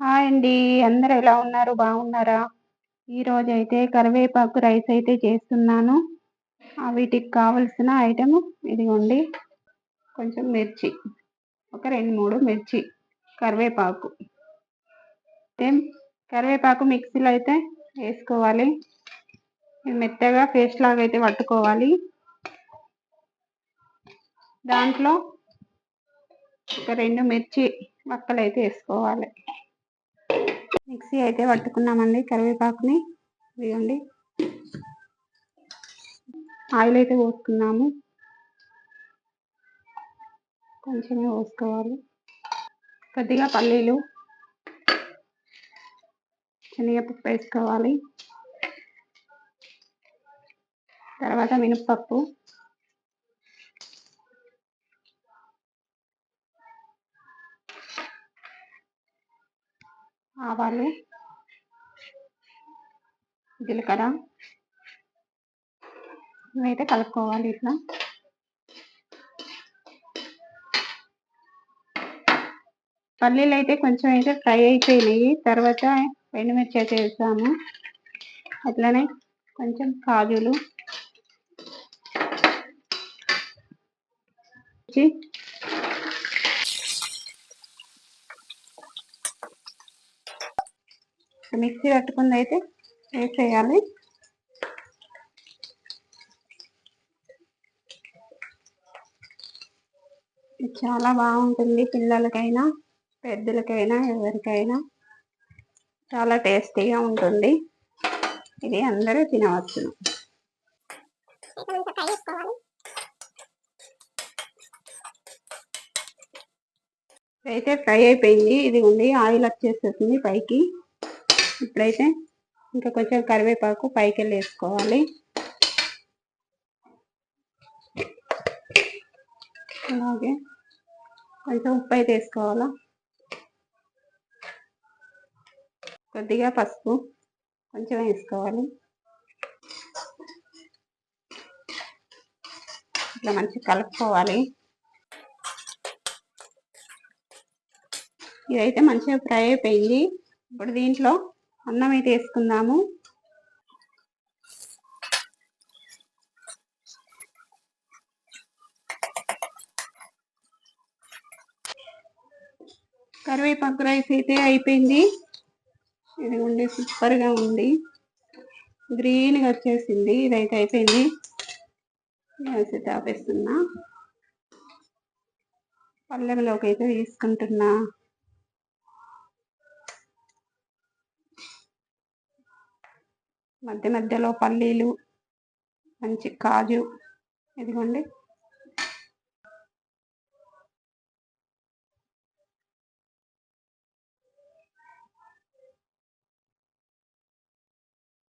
Hi అండి. అందరు ఎలా ఉన్నారు? బాగున్నారా? ఈరోజు అయితే కరివేపాకు రైస్ అయితే చేస్తున్నాను. వీటికి కావలసిన ఐటమ్ ఇదిగోండి. కొంచెం మిర్చి. ఒక రెండు మూడు మిర్చి. కరివేపాకు. కరివేపాకు మిక్సీలో అయితే వేసుకోవాలి. మెత్తగా పేస్ట్ లాగా అయితే పట్టుకోవాలి. దాంట్లో ఒక రెండు మిర్చి మక్కలు అయితే వేసుకోవాలి. మిక్సీ అయితే పట్టుకున్నామండి కరివేపాకుని. ఇదిగోండి. ఆయిల్ అయితే పోసుకున్నాము. కొంచెమే పోసుకోవాలి. కొద్దిగా పల్లీలు శనగపప్పు వేసుకోవాలి. తర్వాత మినప్పప్పు. ఆవాలు జీలకర్ర. ఇవైతే కలుపుకోవాలి ఇట్లా. పల్లీలు అయితే కొంచెం అయితే ఫ్రై అయిపోయినాయి. తర్వాత ఎండుమిర్చి అయితే వేసాము. అట్లనే కొంచెం కాజులు. మిక్సీ పట్టుకుంది అయితే వేసేయాలి చాలా బాగుంటుంది పిల్లలకైనా పెద్దలకైనా ఎవరికైనా. చాలా టేస్టీగా ఉంటుంది. ఇది అందరూ తినవచ్చు. అయితే ఫ్రై అయిపోయింది. ఇది ఉంది ఆయిల్ వచ్చేస్తుంది పైకి. ఇప్పుడైతే ఇంకా కొంచెం కరివేపాకు పైకి వెళ్ళి వేసుకోవాలి. అలాగే కొంచెం ఉప్పు అయితే వేసుకోవాలా? కొద్దిగా పసుపు కొంచెం వేసుకోవాలి. ఇట్లా మంచిగా కలుపుకోవాలి. ఇదైతే మంచిగా ఫ్రై అయిపోయింది. ఇప్పుడు దీంట్లో అన్నం అయితే వేసుకుందాము. కరివేపాకు రైస్ అయితే అయిపోయింది. ఇది ఉండి సూపర్గా ఉంది. గ్రీన్గా వచ్చేసింది. ఇదైతే అయిపోయింది. గ్యాస్ అయితే ఆపేస్తున్నా. పల్లెంలోకి అయితే తీసుకుంటున్నా. మధ్య మధ్యలో పల్లీలు మంచి కాజు ఇదిగోండి.